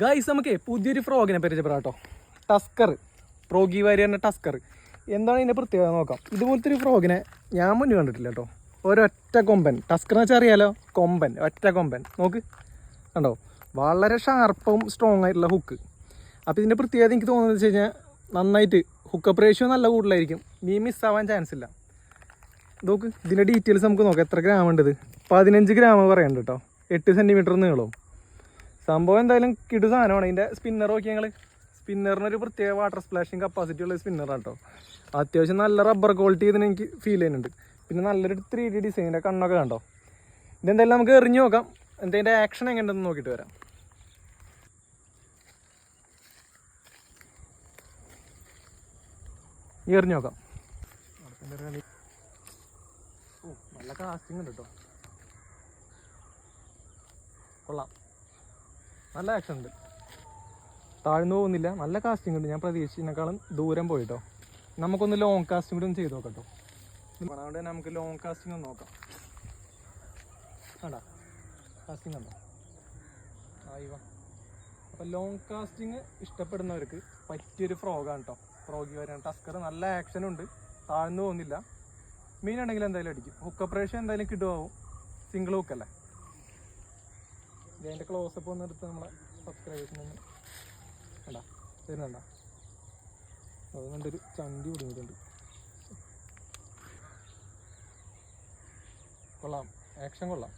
Guys നമുക്ക് പുതിയൊരു ഫ്രോഗിനെ പരിചയപ്പെടാം കേട്ടോ. ടസ്കർ പ്രോഗി വാരിയറിന്റെ ടസ്കർ എന്താണ് ഇതിന്റെ പ്രത്യേകത നോക്കാം. ഇതുപോലത്തെ ഒരു ഫ്രോഗിനെ ഞാൻ മുന്നേ കണ്ടിട്ടില്ല കേട്ടോ. ഒരൊറ്റ കൊമ്പൻ. ടസ്കർ എന്ന് വെച്ചാൽ അറിയാലോ? കൊമ്പൻ. ഒറ്റ കൊമ്പൻ. നോക്ക്. കണ്ടോ? വളരെ ഷാർപ്പും സ്ട്രോങ് ആയിട്ടുള്ള ഹുക്ക് അപ്പോൾ ഇതിന്റെ പ്രത്യേകത എനിക്ക് തോന്നുന്നത് വെച്ച് നന്നായിട്ട് ഹുക്കപ്പ് റേഷ്യോ നല്ല കൂടുതലായിരിക്കും. മീൻ മിസ്സാവാൻ ചാൻസ് ഇല്ല. നോക്ക്. ഇതിന്റെ ഡീറ്റെയിൽസ് നമുക്ക് നോക്കാം. എത്ര ഗ്രാം ഉണ്ട് പതിനഞ്ച് ഗ്രാം പറയുന്നുണ്ട് കേട്ടോ. എട്ട് സെന്റിമീറ്റർ നീളവും. സംഭവം എന്തായാലും കിടു സാധനമാണ്. ഇതിന്റെ സ്പിന്നർ നോക്കി ഞങ്ങൾ സ്പിന്നറിനൊരു പ്രത്യേക വാട്ടർ സ്പ്ലാഷിങ് കപ്പാസിറ്റി ഉള്ള സ്പിന്നറാണ് കേട്ടോ അത്യാവശ്യം നല്ല റബ്ബർ ക്വാളിറ്റി ഇതിന് എനിക്ക് ഫീൽ ചെയ്യുന്നുണ്ട്. പിന്നെ നല്ലൊരു ത്രീ ഡി ഡിസൈനിന്റെ കണ്ണൊക്കെ കണ്ടോ? ഇതെന്തായാലും നമുക്ക് എറിഞ്ഞു നോക്കാം. എന്തതിന്റെ ആക്ഷൻ ആക്ഷൻ എങ്ങനെയുണ്ടെന്ന് നോക്കിയിട്ട് വരാം. എറിഞ്ഞു നോക്കാം. നല്ല കാസ്റ്റിംഗ് ഉണ്ട് കേട്ടോ കൊള്ളാം. നല്ല ആക്ഷൻ ഉണ്ട്. താഴ്ന്നു പോകുന്നില്ല. നല്ല കാസ്റ്റിംഗ് ഉണ്ട്. ഞാൻ പ്രതീക്ഷിച്ചതിനേക്കാളും ദൂരം പോയിട്ടോ. നമുക്കൊന്ന് ലോങ് കാസ്റ്റിംഗ് കൂടി ചെയ്ത് നോക്കാം കേട്ടോ അതുകൊണ്ട് തന്നെ നമുക്ക് ലോങ് കാസ്റ്റിംഗ് ഒന്ന് നോക്കാം. കണ്ടാ? കാസ്റ്റിംഗ് ഉണ്ടോ ആയിവാ അപ്പോൾ ലോങ് കാസ്റ്റിംഗ് ഇഷ്ടപ്പെടുന്നവർക്ക് പറ്റിയൊരു ഫ്രോഗാണ് കേട്ടോ ഫ്രോഗി വരാൻ ടസ്കർ നല്ല ആക്ഷനും ഉണ്ട്. താഴ്ന്നു പോകുന്നില്ല. മീനുണ്ടെങ്കിൽ എന്തായാലും അടിക്കും. ഹുക്കപ്രേഷൻ എന്തായാലും കിട്ടുമാവും സിംഗിൾ ഹുക്കല്ലേ ഇതിന്റെ ക്ലോസപ്പ് ഒന്ന് എടുത്ത് നമ്മളെ സബ്സ്ക്രൈബേഴ്സിൽ ഒന്ന് വേണ്ട വരുന്നുണ്ട? അതുകൊണ്ട് ഒരു ചണ്ടി കുടുങ്ങിയിട്ടുണ്ട് കൊള്ളാം. ആക്ഷൻ കൊള്ളാം.